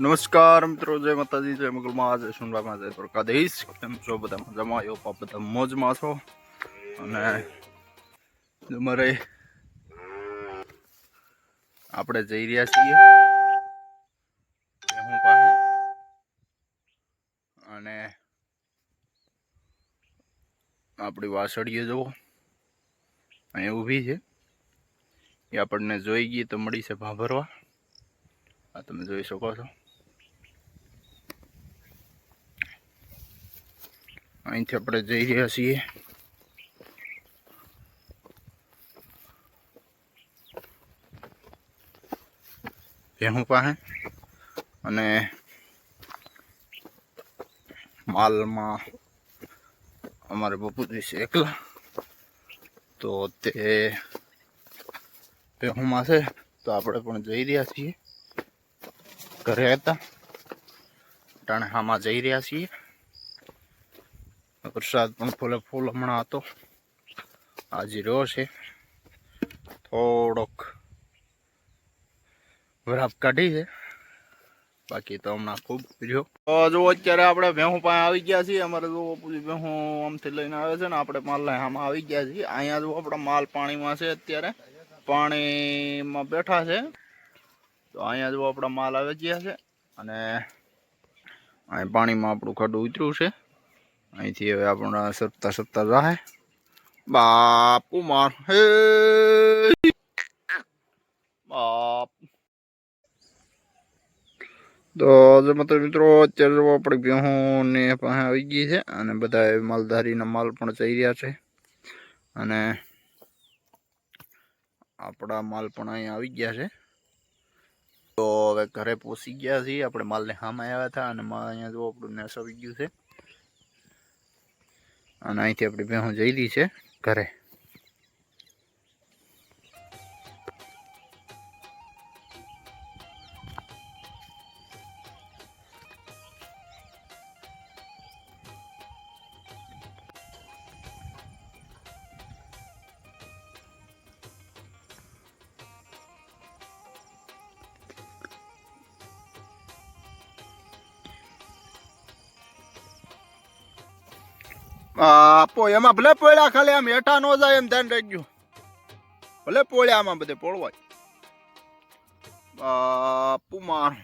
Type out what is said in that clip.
નમસ્કાર મિત્રો, જય માતાજી, જય મંગલમાં આજે સુનભાઈમાં જય દ્વારકાધીશ. કેમ છો બધા મજામાં? એવો પાપ બધા મોજમાં છો. અને તમારે આપણે જઈ રહ્યા છીએ. હું પાસે. અને આપણી વાસળીએ જુઓ. અહીંયા ઊભી છે. એ આપણને જોઈ ગઈ તો મળી છે ભાભરવા. આ તમે જોઈ શકો છો. અહીંથી આપણે જઈ રહ્યા છીએ. ભેહું પાસે. અને માલમાં અમારે બપુજી છે એકલા. તો તે ભેહુંમાં છે. તો આપણે પણ જઈ રહ્યા છીએ. ઘરે હતા. ટાણે હામાં જઈ રહ્યા છીએ. વરસાદ પણ ફૂલે ફૂલ હમણાં હતો. આજે રહ્યો છે. થોડોક વરાપ કાઢી છે. બાકી તો હમણાં ખૂબ રહ્યો. જો અત્યારે આપણે ભેહું પાસે આવી ગયા છીએ. અમારે જો પૂરી ભેહું આમથી લઈને આવે છે ને, આપણે માલ આમાં આવી ગયા છીએ. અહીંયા જો આપણો માલ પાણીમાં છે અત્યારે. પાણીમાં બેઠા છે. તો અહીંયા જો આપણા માલ આવી ગયા છે. અને અહીં પાણીમાં આપણું ખાડું ઉતર્યું છે. અહીંથી હવે આપણા સરતા સરતા રાહે બાપુ માર. હે. બાપ. તો મતલબ મિત્રો, અત્યારે આપણે ગેહું ને પાસે આવી ગઈ છે અને બધા માલધારીના માલ પણ જઈ રહ્યા છે. અને આપણા માલ પણ અહીંયા આવી ગયા છે. તો હવે ઘરે પહોંચી ગયા છીએ. આપણે માલને સામે આવ્યા હતા અને માલ અહીંયા જો આપણું નેસ આવી ગયું છે. અને અહીંથી આપણી ભેહું જઈ રહી છે ઘરે. આપો એમાં ભલે પોળ્યા ખાલી આમ હેઠા ન જાય એમ ધ્યાન રાખજો. ભલે પોળ્યા આમાં બધે પોળવાય. બાપુ માર.